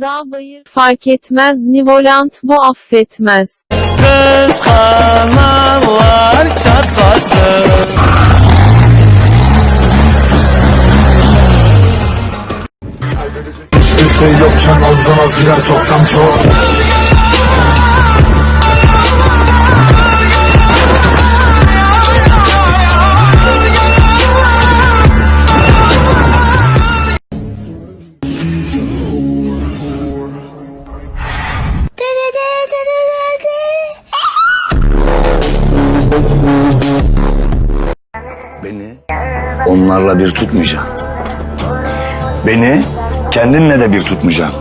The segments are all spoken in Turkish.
dağ bayır fark etmez Nivolant bu affetmez. Kıskananlar çatlasın Hiçbir şey yokken azdan az gider çoktan çok Beni onlarla bir tutmayacaksın. Beni kendinle de bir tutmayacaksın.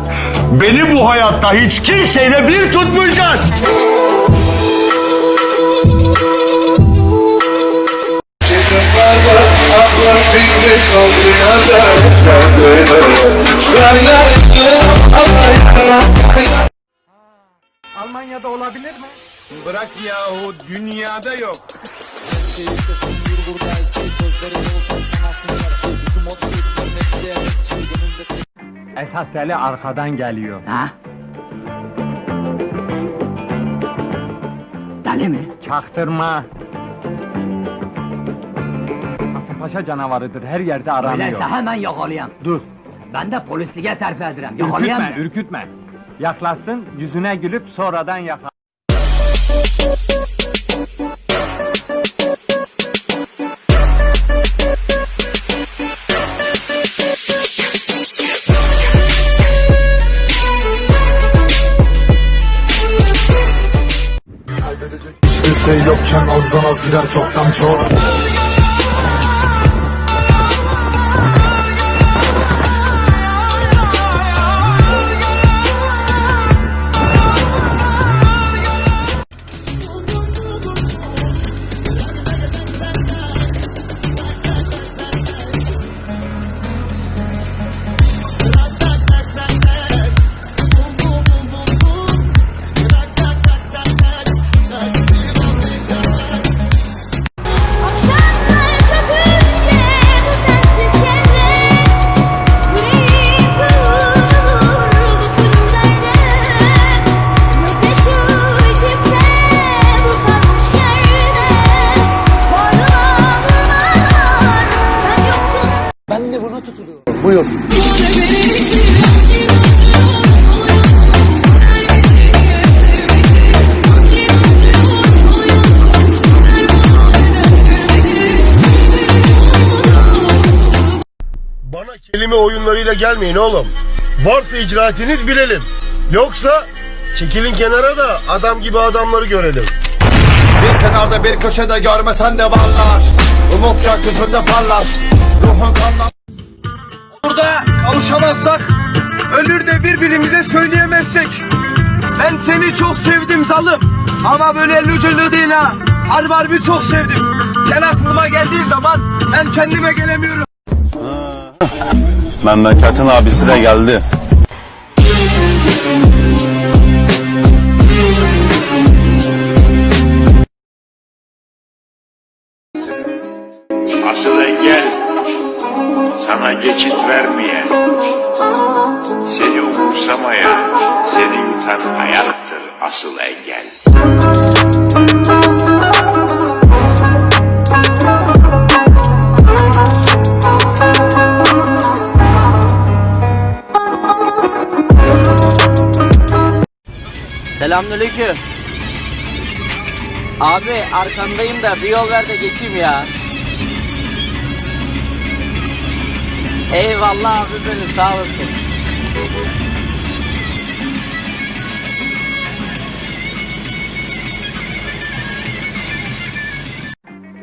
Beni bu hayatta hiç kimseyle bir tutmayacaksın. Almanya'da olabilir mi? Bırak yahu dünyada yok. Esas deli arkadan geliyor. Ha? Deli mi? Çaktırma. Kasımpaşa canavarıdır. Her yerde aranıyor. Öyleyse hemen yakalayayım. Dur. Ben de polisliğe terfi ederim. Ürkütme, Yakalayayım mı? ürkütme. Yaklaşsın, yüzüne gülüp sonradan yakla. Yokken azdan az gider çoktan çok yoksun Buyur Bana kelime oyunlarıyla gelmeyin oğlum. Varsa icraatiniz bilelim. Yoksa çekilin kenara da adam gibi adamları görelim. Bir kenarda bir köşede görmesen de varlar Umut gökyüzünde parlar. Ruhun kandan Burada kavuşamazsak Ölür de birbirimize söyleyemezsek Ben seni çok sevdim zalım. Ama böyle lücülü değil ha. Harbi harbi çok sevdim. Sen aklıma geldiği zaman Ben kendime gelemiyorum. Memleketin abisi de geldi. Sana geçit vermeyen, seni umursamayan, seni yutan hayattır asıl engel. Selamünaleyküm. Abi arkandayım da bir yol ver de geçeyim ya. Eyvallah abi benim sağ olasın.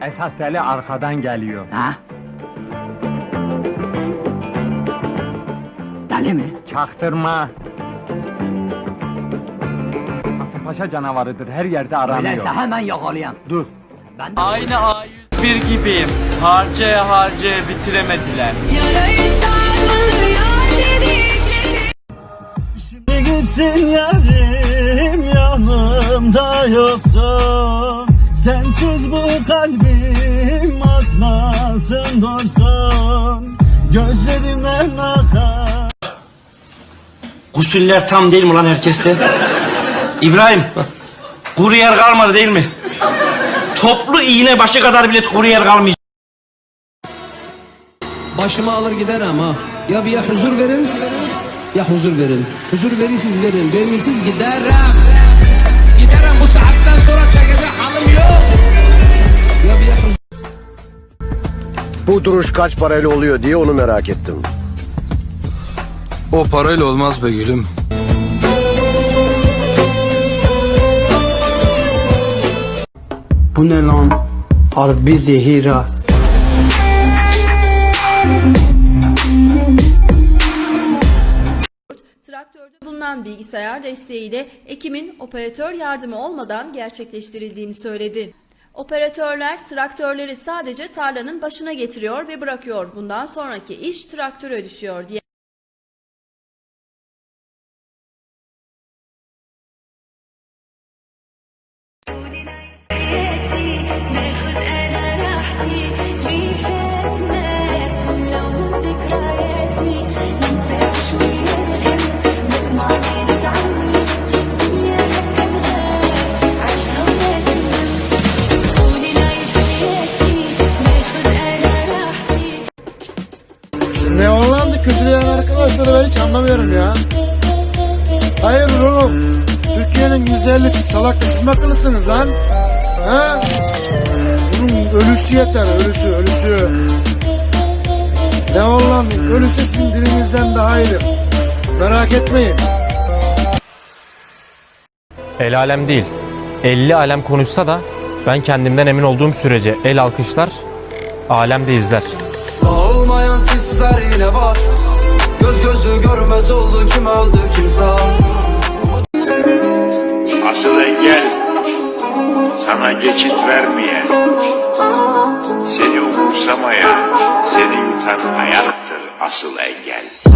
Esas deli arkadan geliyor. Ha? Deli mi? Çaktırma. Kasımpaşa canavarıdır. Her yerde aranıyor. Öyleyse hemen yakalayayım. Dur. Ben de Aynı A101 gibiyim. Harcaya harcaya bitiremediler. Dedikleri Gitsin yarim yanımda yoksun Sensiz bu kalbim atmasın dursun Gözlerimden akar Usuller tam değil mi lan herkeste? İbrahim, kuru yer kalmadı değil mi? Toplu iğne başı kadar bile kuru yer kalmayacak. Başımı alır gider ama ya bir ya huzur verin ya huzur verin. Huzur verirsiniz verin, vermişsiz giderim. Giderim bu saatten sonra çekecek halim yok. Ya bir ya huzur Bu duruş kaç parayla oluyor diye onu merak ettim. O parayla olmaz be gülüm. Bu ne lan? Harbi zehir bulunan bilgisayar desteğiyle ekimin operatör yardımı olmadan gerçekleştirildiğini söyledi. Operatörler traktörleri sadece tarlanın başına getiriyor ve bırakıyor. Bundan sonraki iş traktöre düşüyor diye kötüleyen arkadaşları ben hiç anlamıyorum ya. Hayır oğlum. Türkiye'nin yüzde ellisi salak siz akıllısınız lan? Ha? Bunun ölüsü yeter, ölüsü, ölüsü. Ne Hollanda, ölüsü sizin dilinizden daha iyidir. Merak etmeyin. El alem değil. 50 alem konuşsa da ben kendimden emin olduğum sürece el alkışlar, alem de izler. Göz gözü görmez oldu kim öldü kim sağ. Asıl engel sana geçit vermeyen, seni umursamayan, seni yutan hayattır asıl engel.